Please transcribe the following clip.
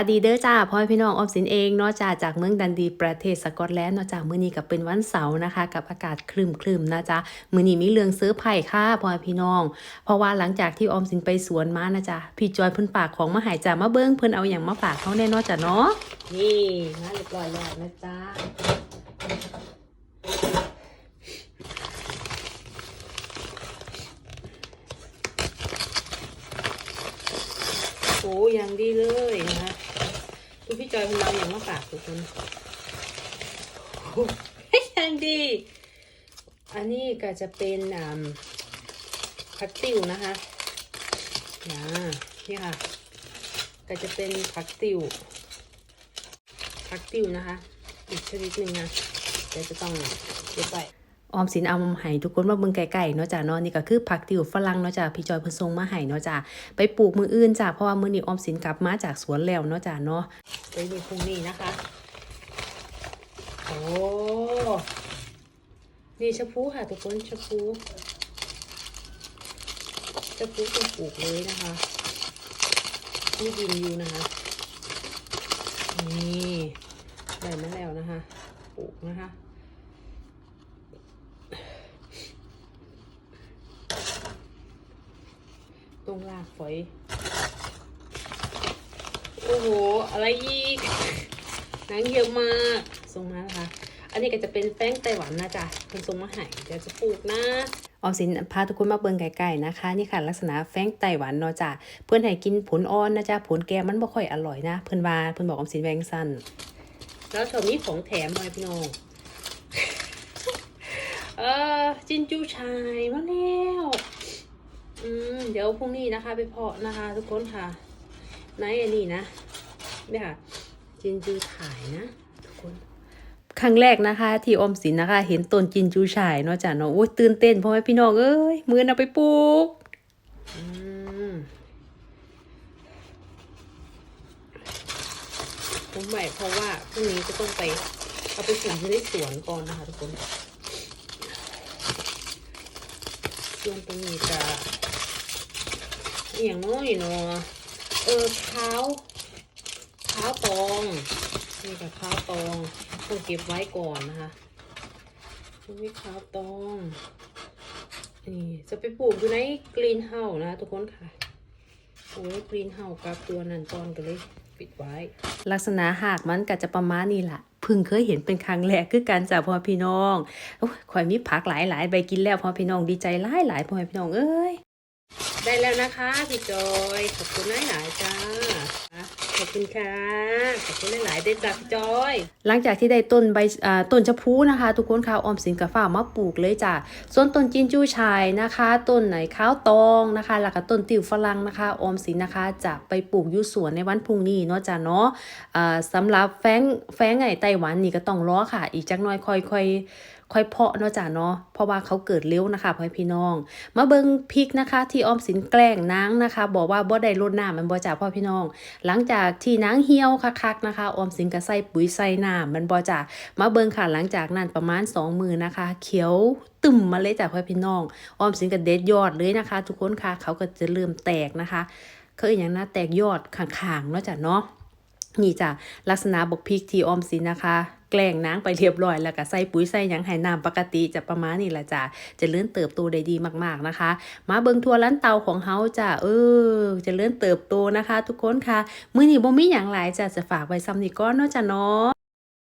ดีเด้อจ้าพ่อพี่น้องออมสินเองเนาะจ้าจากเมืองดันดีประเทศสกอตแลนด์เนาะจ้ามื้อนี้ก็เป็นวันเสาร์นะคะ กับอากาศครึมๆนะจ้ามื้อนี้มีเรื่องซื้อไผ่ค่ะพ่อพี่น้อง เพราะว่าหลังจากที่ออมสินไปสวนมานะจ้าพี่จอยเพิ่นฝากของมาหายจ้ามาเบิ่งเพิ่นเอาอย่างมาฝากเขาแน่นอนจ้ะเนาะนี่มาเรียบร้อยแล้วนะจ้าโอ้ยังดีเลยนะคะ พี่จอยเพิ่นเอาอย่างมาฝากทุกคนโอ้ยังดี อันนี้ก็จะเป็นอ่าผักติ๋วนะคะนะนี่ค่ะ ก็จะเป็นผักติ๋วผักติ๋วนะคะ อีกชนิดหนึ่งนะเดี๋ยวจะต้องเก็บไว้ ออมสินเอามาให้ทุกคนมาเบิ่งไก่ๆเนาะจ้ะเนาะนี่ก็คือผักติ๋วฝรั่งเนาะจ้ะพี่จอยเพิ่นส่งมาให้เนาะจ้ะไปปลูกมืออื่นจ้ะเพราะว่ามื้อนี้ออมสินกลับมาจากสวนแล้วเนาะจ้ะเนาะไปมีพรุ่งนี้นะคะ โอ้นี่ชะพูค่ะทุกคนชะพูชะพูเป็นปลูกเลยนะคะนี่ดินอยู่นะคะนี่ได้มาแล้วนะคะ ปลูกนะคะ ตรงรากฝอย โอ้โห อะไรอีกหนังเยอะมากส่งมานะคะอันนี้ก็จะเป็นแป้งไต้หวันนะจ๊ะเป็นทรงมาใหายเดี๋ยวจะปลูกนะออมสินพาทุกคนมาเบิ่งไก่ๆนะคะ นี่ค่ะลักษณะแป้งไต้หวันเนาะจ้ะเพื่อนให้กินผลอ่อนนะจ๊ะผลแกมมันบ่ค่อยอร่อยนะ เพื่อนว่าเพื่อนบอกออมสินแวงสั้นแล้วชมนี้ของแถมมาพี่น้องเออจินจูชายมาแล้ว ดี๋ยวพรุ่งนี้นะคะ ไปเพาะนะคะ ทุกคนค่ะในอันนี้นะเนี่ยค่ะจินจูถ่ายนะ ทุกคน ครั้งแรกนะคะ ที่อมสินนะคะ เห็นต้นจินจูฉายเนาะจ้ะเนาะโอ้ยตื่นเต้นเพราะว่าพี่น้องเอ้ยมือเอาไปปลูกอืมผมใหม่เพราะว่าพรุ่งนี้จะต้องไปเอาไปส่งที่ในสวนก่อนนะคะ ทุกคนส่วนตรงนี้จะ อย่างน้อยเนาะเออเท้าเท้าตองนี่กับเท้าตองต้องเก็บไว้ก่อนนะคะนี่เท้าตองนี่จะไปปลูกอยู่ในกรีนเฮาส์นะทุกคนค่ะปลูกในกรีนเฮาส์กับตัวนันตอนกันเลยปิดไว้ ลักษณะหากมันก็จะประมาณนี้แหละพิ่งเคยเห็นเป็นครั้งแรกคือการจากพ่อพี่น้องอข่อยมีผักหลายหลายๆใบกินแล้วพ่อพี่น้องดีใจหลายหลายๆพ่อพี่น้องเอ้ย ได้แล้วนะคะพี่จอย ขอบคุณหลายหลายๆจ้าขอบคุณค่ะขอบคุณหลายหลายๆได้จากพี่จอย หลังจากที่ได้ต้นใบต้นชะพูนะคะ ทุกคนค่ะออมสินกับฝ้ามาปลูกเลยจ้ะส่วนต้นจินจู้ชายนะคะ ต้นไหนข้าวตองนะคะแล้วก็ต้นติวฝรั่งนะคะ ออมสินนะคะจะไปปลูกอยู่สวนในวันพรุ่งนี้เนาะจ้ะเนาะสำหรับแฟงแฟงไงไต้หวันนี่ก็ต้องรอค่ะ อีกจักน้อยค่อยค่อยๆ ค่อยเพาะเนาะจ้ะเนาะเพราะว่าเขาเกิดเร็วนะคะพ่อพี่น้อง มาเบิงพริกนะคะ ที่ออมสินแกล้งนางนะคะ บอกว่าบ่ได้รดน้ำมันบ่จ่าพ่อพี่น้อง หลังจากที่นางเหี่ยวคักๆนะคะ ออมสินก็ใส่ปุ๋ยใส่น้ำมันบ่จ่ามาเบิงค่ะหลังจากนั้นประมาณ2มือนะคะ เขียวตึมมาเลยจ้ะพ่อพี่น้อง ออมสินก็เด็ดยอดเลยนะคะ ทุกคนค่ะเขาก็จะเริ่มแตกนะคะเขาอย่างนะแตกยอดข้างๆเนาะจ้ะเนาะ นี่จ้ะลักษณะบกพริกทีออมสินนะคะ แกล้งนางไปเรียบร้อยแล้วก็ใส่ปุ๋ยใส่ยังไห้น้ำปกติจะประมาณนี้แหละจ้ะจะเลื่อนเติบโตได้ดีมากๆนะคะ มาเบิงทัวร้านเตาของเฮาจ้ะเออ จะเลื่อนเติบโตนะคะ ทุกคนค่ะ มื้อนี้บ่มีอย่างหลายจ้ะจะฝากไว้ซ้ำนี่ก้อนเนาะจ้ะเนาะ